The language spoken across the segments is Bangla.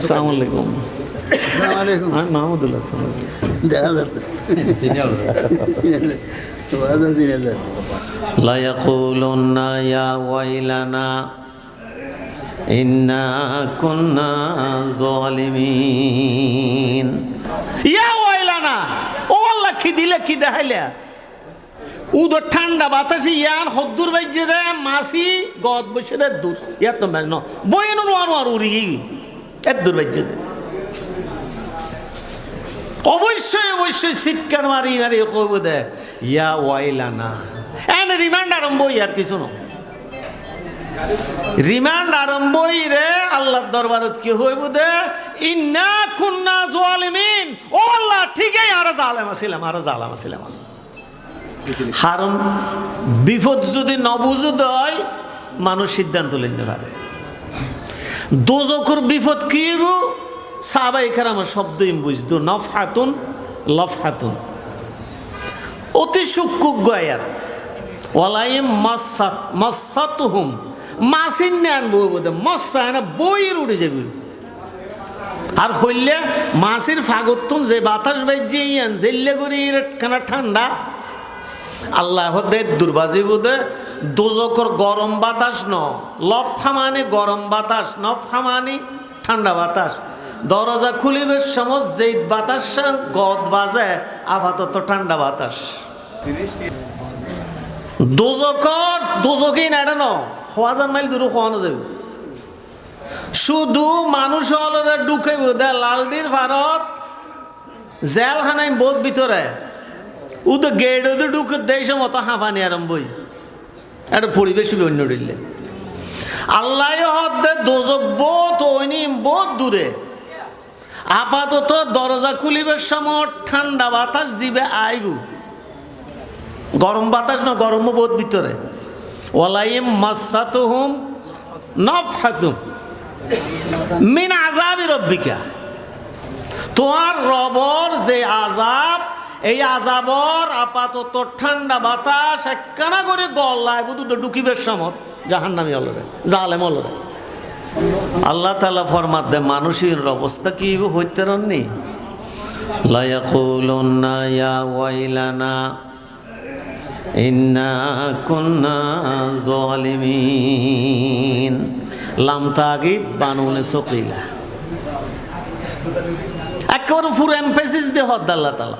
আসসালামু আলাইকুম আসসালামু আলাইকুম আমি মাহমুদুল্লাহ আসসালাম দেখা যাচ্ছে ওয়াজ চিনে যাচ্ছে لا يقولن يا ويلنا إنا كنا ظالمين يا ويلنا ও আল্লাহ কি দিলে কি দেখাইলা উদো ঠান্ডা বাতাসে ইয়ান হদ্দুর বাইজে দে মাসি গদ বসে দে দূর ইয়া তো মেন বইনো নোয়ার আর উড়ি এত দূর বাইজে দে অবশ্যই অবশ্যই চিৎকার মারি মারি, কইব দে, ইয়া ওয়াইলানা। এন রিমান্ড আরম্ভ আর কিছু না রিমান্ড আরম্ভ রে, আল্লাহর দরবারত কি হইব দে? ইন্না কুন্না জালিমিন। ও আল্লাহ, ঠিকই, আর জালেম আছিলাম, আর জালাম আছিলাম কারণ বিপদ যদি নবুজুদ হয়, মানুষ সিদ্ধান্ত নিতে পারে। দোজখর বিপদ কি হইব সাহাবাই আমার শব্দই বুঝতো, নফহাতুন, লফহাতুন। অতি সূক্ষ্ম গয়াত ওয়ালাইম মাসাত মাসাতুহুম মাসিন নেন বই বোধে মশা না বইয়ের উড়ে যাবে। আর হইলে মাসির ফাগতুন যে বাতাস বাইজে ইয়ান, জেল্লে করি খানা ঠান্ডা। আল্লাহ হদে দুর্বাজি বোধে দোজকর গরম বাতাস ন লফা মানে গরম বাতাস নফা মানে ঠান্ডা বাতাস। দরজা খুলিবের সময় যেই বাতাস গদ বাজে, আপাতত ঠান্ডা বাতাস। দোজকর, দোজকেই না এটা ন হাজার মাইল দূরে খোয়ানো যাবে শুধু মানুষ হলরে ঢুকাইব, দে লালদির ভারত জেলখানাই বোধ ভিতরে। ও তো গেট ঢুকে দেয় মতো হাঁফানি আরম্ভই একটা পরিবেশ অন্য দিলে আল্লাহ হদ্দে দোজক বোধ বোধ দূরে। আপাতত দরজা খুলিবার সময় ঠান্ডা বাতাস দিবে আইবু। গরম বাতাস না, গরম বোধ ভিতরে। ওয়ালাইম মাসাতুহুম নফহাতুম। মিন আজাবি রব্বিকা। তোমার রবর যে আজাব এই আজাবর আপাতত ঠান্ডা বাতাস একখানা করে গল্লায় বুধু তো ডুকিবের সমত। জাহান নামি অলরে, জালেম অলরে। আল্লাহ তালা ফরমাত মানুষের অবস্থা কি হইতে রননি? লায়াকুলুন্না ইয়া ওয়াইলানা, ইন্না কুন্না একেবারে পুরো এমফেসিস দিয়ে হদ আল্লাহ তালা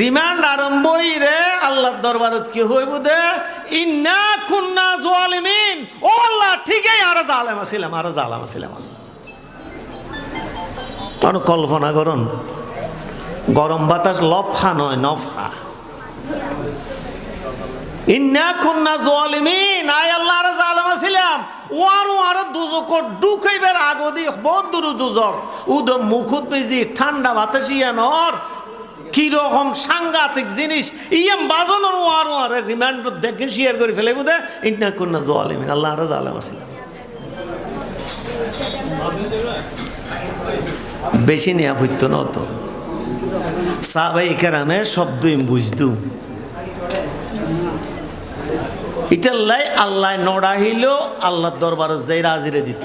রিমান্ড আরম্ভ হই রে, আল্লাহর দরবারত কি হইব দে? ইন্না কুন্না জালিমিন। ও আল্লাহ, ঠিকই আর জালেম আছিলাম, আর জালাম আছিলাম কোন কল্পনা করুন, গরম বাতাস লফা নয়, নফা। ইন্না কুন্না জালিমিন। আয় আল্লাহ, আর জালেম আছিলাম। ওয়ারু আর দুজক ডুকাইবার আগদি বহুত দূর দুজক। উদ মুখুত বেজি, ঠান্ডা বাতাস ইয়ানর। কীরকম সাংঘাতিক জিনিস? ইয়াম বাজানোর ওয়ারু আর রিমান্ড দেখে শেয়ার করে ফেলে বুধে ইন্না কুন্না জালিমিন, আল্লাহ আর জালেম আছিলাম। বেশি নেওয়া হইতো না অত। সাবাই কেরামে শব্দই বুঝতু ইটাল্লাই আল্লাহ নড়া হইল আল্লাহ দরবার যাই রাজিরে দিত।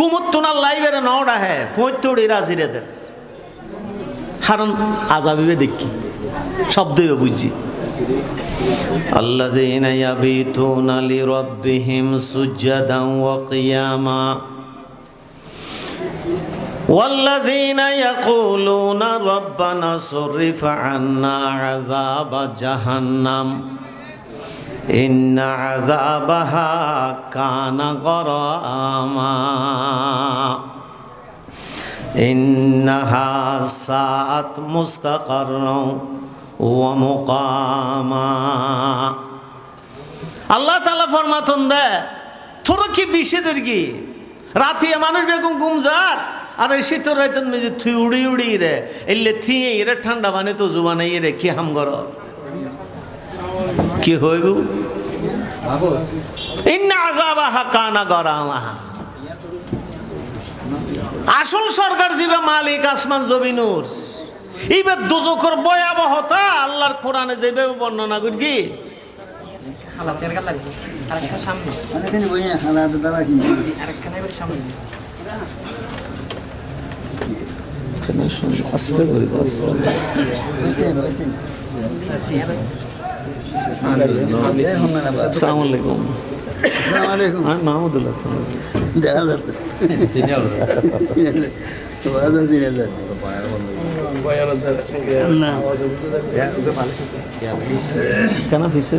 গুমত্ত না লাইবের নড়া হ্যাঁ ফৈতড়ি রাজিরে দের কারণ আজাবিবে দেখি শব্দই বুঝছি الذين يبيتون لربهم سجدا وقياما والذين يقولون ربنا صرف عنا عذاب جهنم إن عذابها كان غراما إنها ساءت مستقرا ومقاما আল্লাহ তালা ফরমাতন দেয় তোরা কি বিষেদের কি রাতে মানুষ বেগম গুমজার আর এই শীতর রাইতন মেজে থুই উড়ি উড়ি রে এলে থিয়ে এরে ঠান্ডা মানে তো জুবানে রে কি হাম গর কি হইব? আসল সরকার জিবে মালিক আসমান জমিনুর এইবার দুজকর ভয়াবহতা আল্লাহর কোরআনে যেভাবে বর্ণনা করি কি? আস্তে করি বইতেন বইতেন এখন না না আসসালামু আলাইকুম আসসালামু আলাইকুম আমি মাহমুদুল্লাহ আসসালাম দেখা যাচ্ছে ওয়াজ চিনে যাচ্ছে না কেন ফিসে